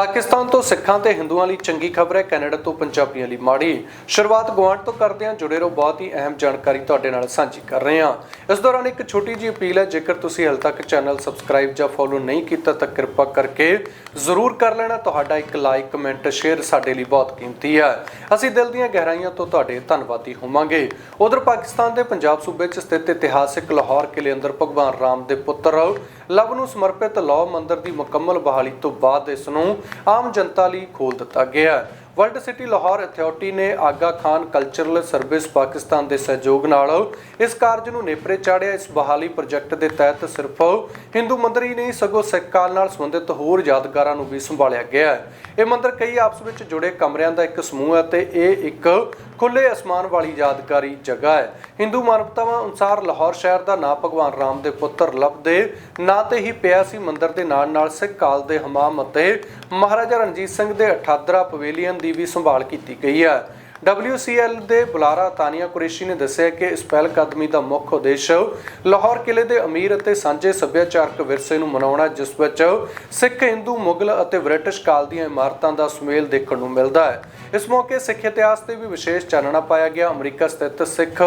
ਪਾਕਿਸਤਾਨ ਤੋਂ ਸਿੱਖਾਂ ਤੇ ਹਿੰਦੂਆਂ ਲਈ ਚੰਗੀ ਖਬਰ ਹੈ। ਕੈਨੇਡਾ ਤੋਂ ਪੰਜਾਬੀਆਂ ਲਈ ਮਾੜੀ। ਸ਼ੁਰੂਆਤ ਗੁਆਂਢ ਤੋਂ ਕਰਦੇ ਹਾਂ। ਜੁੜੇ ਰਹੋ। ਬਹੁਤ ਹੀ ਅਹਿਮ ਜਾਣਕਾਰੀ ਤੁਹਾਡੇ ਨਾਲ ਸਾਂਝੀ ਕਰ ਰਹੇ ਹਾਂ। ਇਸ ਦੌਰਾਨ ਇੱਕ ਛੋਟੀ ਜਿਹੀ ਅਪੀਲ ਹੈ। ਜੇਕਰ ਤੁਸੀਂ ਹਾਲੇ ਤੱਕ ਚੈਨਲ ਸਬਸਕ੍ਰਾਈਬ ਜਾਂ ਫੋਲੋ ਨਹੀਂ ਕੀਤਾ, ਤਾਂ ਕਿਰਪਾ ਕਰਕੇ ਜ਼ਰੂਰ ਕਰ ਲੈਣਾ। ਤੁਹਾਡਾ ਇੱਕ ਲਾਈਕ ਕਮੈਂਟ ਸ਼ੇਅਰ ਸਾਡੇ ਲਈ ਬਹੁਤ ਕੀਮਤੀ ਹੈ। ਅਸੀਂ ਦਿਲ ਦੀਆਂ ਗਹਿਰਾਈਆਂ ਤੋਂ ਤੁਹਾਡੇ ਧੰਨਵਾਦੀ ਹੋਵਾਂਗੇ। ਉਧਰ ਪਾਕਿਸਤਾਨ ਦੇ ਪੰਜਾਬ ਸੂਬੇ 'ਚ ਸਥਿਤ ਇਤਿਹਾਸਿਕ ਲਾਹੌਰ ਕਿਲੇ ਅੰਦਰ ਭਗਵਾਨ ਰਾਮ ਦੇ ਪੁੱਤਰ ਲਵ ਨੂੰ ਸਮਰਪਿਤ ਲੌ ਮੰਦਿਰ ਦੀ ਮੁਕੰਮਲ ਬਹਾਲੀ ਤੋਂ ਬਾਅਦ ਇਸ ਨੂੰ ਆਮ ਜਨਤਾ ਲਈ ਖੋਲ ਦਿੱਤਾ ਗਿਆ ਹੈ। ਵਰਲਡ ਸਿਟੀ ਲਾਹੌਰ ਅਥਾਰਟੀ ਨੇ ਆਗਾ ਖਾਨ ਕਲਚਰਲ ਸਰਵਿਸ ਪਾਕਿਸਤਾਨ ਦੇ ਸਹਿਯੋਗ ਨਾਲ ਇਸ ਕਾਰਜ ਨੂੰ ਨੇਪਰੇ ਚਾੜਿਆ। ਇਸ ਬਹਾਲੀ ਪ੍ਰੋਜੈਕਟ ਦੇ ਤਹਿਤ ਸਿਰਫ ਹਿੰਦੂ ਮੰਦਿਰ ਹੀ ਨਹੀਂ, ਸਗੋਂ ਸਿੱਖ ਕਾਲ ਨਾਲ ਸੰਬੰਧਿਤ ਹੋਰ ਯਾਦਗਾਰਾਂ ਨੂੰ ਵੀ ਸੰਭਾਲਿਆ ਗਿਆ ਹੈ। ਇਹ ਮੰਦਿਰ ਕਈ ਆਪਸ ਵਿੱਚ ਜੁੜੇ ਕਮਰਿਆਂ ਦਾ ਇੱਕ ਸਮੂਹ ਹੈ ਤੇ ਇਹ ਇੱਕ ਖੁੱਲੇ ਅਸਮਾਨ ਵਾਲੀ ਯਾਦਗਾਰੀ ਜਗ੍ਹਾ ਹੈ। ਹਿੰਦੂ ਮਾਨਵਤਾਵਾਂ ਅਨੁਸਾਰ ਲਾਹੌਰ ਸ਼ਹਿਰ ਦਾ ਨਾਂ ਭਗਵਾਨ ਰਾਮ ਦੇ ਪੁੱਤਰ ਲਵ ਨਾਂ ਤੇ ਹੀ ਪਿਆ ਸੀ ਮੰਦਿਰ ਦੇ ਨਾਲ ਨਾਲ ਸਿੱਖ ਕਾਲ ਦੇ ਹਮਾਮ ਅਤੇ ਮਹਾਰਾਜਾ ਰਣਜੀਤ ਸਿੰਘ ਦੇ ਅਠਾਦਰਾ ਪਵੇਲੀਅਨ ਦੀ ਵੀ ਸੰਭਾਲ ਕੀਤੀ ਗਈ ਹੈ। WCL ਦੇ ਬੁਲਾਰਾ ਤਾਨੀਆ ਕੁਰੇਸ਼ੀ ਨੇ ਦੱਸਿਆ ਕਿ ਇਸ ਪਹਿਲ ਕਦਮੀ ਦਾ ਮੁੱਖ ਉਦੇਸ਼ ਲਾਹੌਰ ਕਿਲੇ ਦੇ ਅਮੀਰ ਅਤੇ ਸਾਂਝੇ ਸੱਭਿਆਚਾਰਕ ਵਿਰਸੇ ਨੂੰ ਮਨਾਉਣਾ, ਜਿਸ ਵਿੱਚ ਸਿੱਖ, ਹਿੰਦੂ, ਮੁਗਲ ਅਤੇ ਬ੍ਰਿਟਿਸ਼ ਕਾਲ ਦੀਆਂ ਇਮਾਰਤਾਂ ਦਾ ਸੁਮੇਲ ਦੇਖਣ ਨੂੰ ਮਿਲਦਾ ਹੈ। ਇਸ ਮੌਕੇ ਸਿੱਖ ਇਤਿਹਾਸ ਤੇ ਵੀ ਵਿਸ਼ੇਸ਼ ਚਾਨਣਾ ਪਾਇਆ ਗਿਆ। ਅਮਰੀਕਾ ਸਥਿਤ ਸਿੱਖ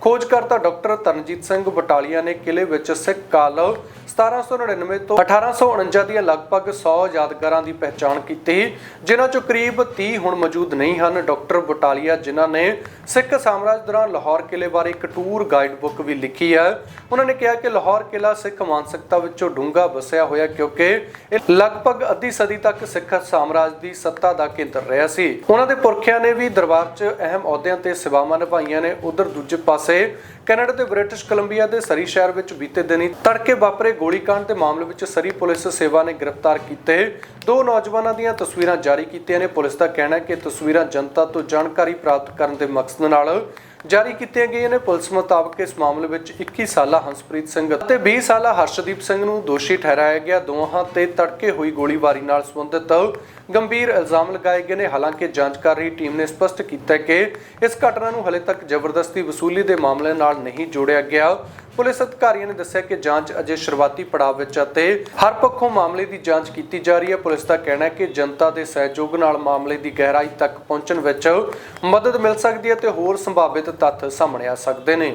ਖੋਜਕਰਤਾ ਡਾਕਟਰ ਤਰਨਜੀਤ ਸਿੰਘ ਬਟਾਲੀਆ ਨੇ ਕਿਲੇ ਵਿੱਚ ਸਿੱਖ ਕਾਲ 1799 ਤੋਂ 1849 ਦੀਆਂ ਲਗਭਗ 100 ਯਾਦਗਾਰਾਂ ਦੀ ਪਹਿਚਾਣ ਕੀਤੀ, ਜਿਨ੍ਹਾਂ ਚੋਂ ਕਰੀਬ 30 ਹੁਣ ਮੌਜੂਦ ਨਹੀਂ ਹਨ। ਡਾਕਟਰ ਬਟਾਲੀਆ ਜਿਨ੍ਹਾਂ ਨੇ ਸਿੱਖ ਸਾਮਰਾਜ ਦੌਰਾਨ ਲਾਹੌਰ ਕਿਲੇ ਬਾਰੇ ਇੱਕ ਟੂਰ ਗਾਈਡ ਬੁੱਕ ਵੀ ਲਿਖੀ ਹੈ। ਉਹਨਾਂ ਨੇ ਕਿਹਾ ਕਿ ਲਾਹੌਰ ਕਿਲਾ ਸਿੱਖ ਮਾਨਸਿਕਤਾ ਵਿੱਚੋਂ ਡੂੰਘਾ ਵਸਿਆ ਹੋਇਆ ਕਿਉਂਕਿ ਇਹ ਲਗਭਗ ਅੱਧੀ ਸਦੀ ਤੱਕ ਸਿੱਖ ਸਾਮਰਾਜ ਦੀ ਸੱਤਾ ਦਾ ਕੇਂਦਰ ਰਿਹਾ ਸੀ। ਉਹਨਾਂ ਦੇ ਪੁਰਖਿਆਂ ਨੇ ਵੀ ਦਰਬਾਰ 'ਚ ਅਹਿਮ ਅਹੁਦਿਆਂ ਤੇ ਸੇਵਾਵਾਂ ਨਿਭਾਈਆਂ ਨੇ। ਉਧਰ ਦੂਜੇ ਪਾਸੇ ਕੈਨੇਡਾ ਦੇ ਬ੍ਰਿਟਿਸ਼ ਕੋਲੰਬੀਆ ਦੇ ਸਰੀ ਸ਼ਹਿਰ ਵਿੱਚ ਬੀਤੇ ਦਿਨੀ ਤੜਕੇ ਵਾਪਰੇ ਗੋਲੀकांड ਦੇ ਮਾਮਲੇ ਵਿੱਚ ਸਰੀ ਪੁਲਿਸ ਸੇਵਾ ਨੇ ਗ੍ਰਿਫਤਾਰ ਕੀਤੇ। ਦੋ ਨੌਜਵਾਨਾਂ ਦੀਆਂ ਤਸਵੀਰਾਂ ਜਾਰੀ ਕੀਤੀਆਂ ਨੇ। ਪੁਲਿਸ ਦਾ ਕਹਿਣਾ ਹੈ ਕਿ ਤਸਵੀਰਾਂ ਜਨਤਾ ਤੋਂ ਜਾਣਕਾਰੀ ਪ੍ਰਾਪਤ ਕਰਨ ਦੇ ਮਕਸਦ ਨਾਲ ਜਾਰੀ ਕੀਤੀਆਂ ਗਈਆਂ ਨੇ। ਪੁਲਿਸ ਮੁਤਾਬਕ ਇਸ ਮਾਮਲੇ ਵਿੱਚ 21 ਸਾਲਾ ਹੰਸਪ੍ਰੀਤ ਸਿੰਘ ਅਤੇ 20 ਸਾਲਾ ਹਰਸ਼ਦੀਪ ਸਿੰਘ ਨੂੰ ਦੋਸ਼ੀ ਠਹਿਰਾਇਆ ਗਿਆ। ਦੋਹਾਂ ਤੇ ਤੜਕੇ ਹੋਈ ਗੋਲੀਬਾਰੀ ਨਾਲ ਸੰਬੰਧਿਤ ਗੰਭੀਰ ਇਲਜ਼ਾਮ ਲਗਾਏ ਗਏ ਨੇ। ਹਾਲਾਂਕਿ ਜਾਂਚ ਕਰ ਰਹੀ ਟੀਮ ਨੇ ਸਪਸ਼ਟ ਕੀਤਾ ਕਿ ਇਸ ਘਟਨਾ ਨੂੰ ਹਲੇ ਤੱਕ ਜ਼ਬਰਦਸਤੀ ਵਸੂਲੀ ਦੇ ਮਾਮਲੇ ਨਾਲ ਨਹੀਂ ਜੋੜਿਆ ਗਿਆ। ਪੁਲਿਸ ਅਧਿਕਾਰੀਆਂ ਨੇ ਦੱਸਿਆ ਕਿ ਜਾਂਚ ਅਜੇ ਸ਼ੁਰੂਆਤੀ ਪੜਾਅ ਵਿੱਚ ਅਤੇ ਹਰ ਪੱਖੋਂ ਮਾਮਲੇ ਦੀ ਜਾਂਚ ਕੀਤੀ ਜਾ ਰਹੀ ਹੈ। ਪੁਲਿਸ ਦਾ ਕਹਿਣਾ ਹੈ ਕਿ ਜਨਤਾ ਦੇ ਸਹਿਯੋਗ ਨਾਲ ਮਾਮਲੇ ਦੀ ਗਹਿਰਾਈ ਤੱਕ ਪਹੁੰਚਣ ਵਿੱਚ ਮਦਦ ਮਿਲ ਸਕਦੀ ਹੈ ਤੇ ਹੋਰ ਸੰਭਾਵਿਤ ਤੱਥ ਸਾਹਮਣੇ ਆ ਸਕਦੇ ਨੇ।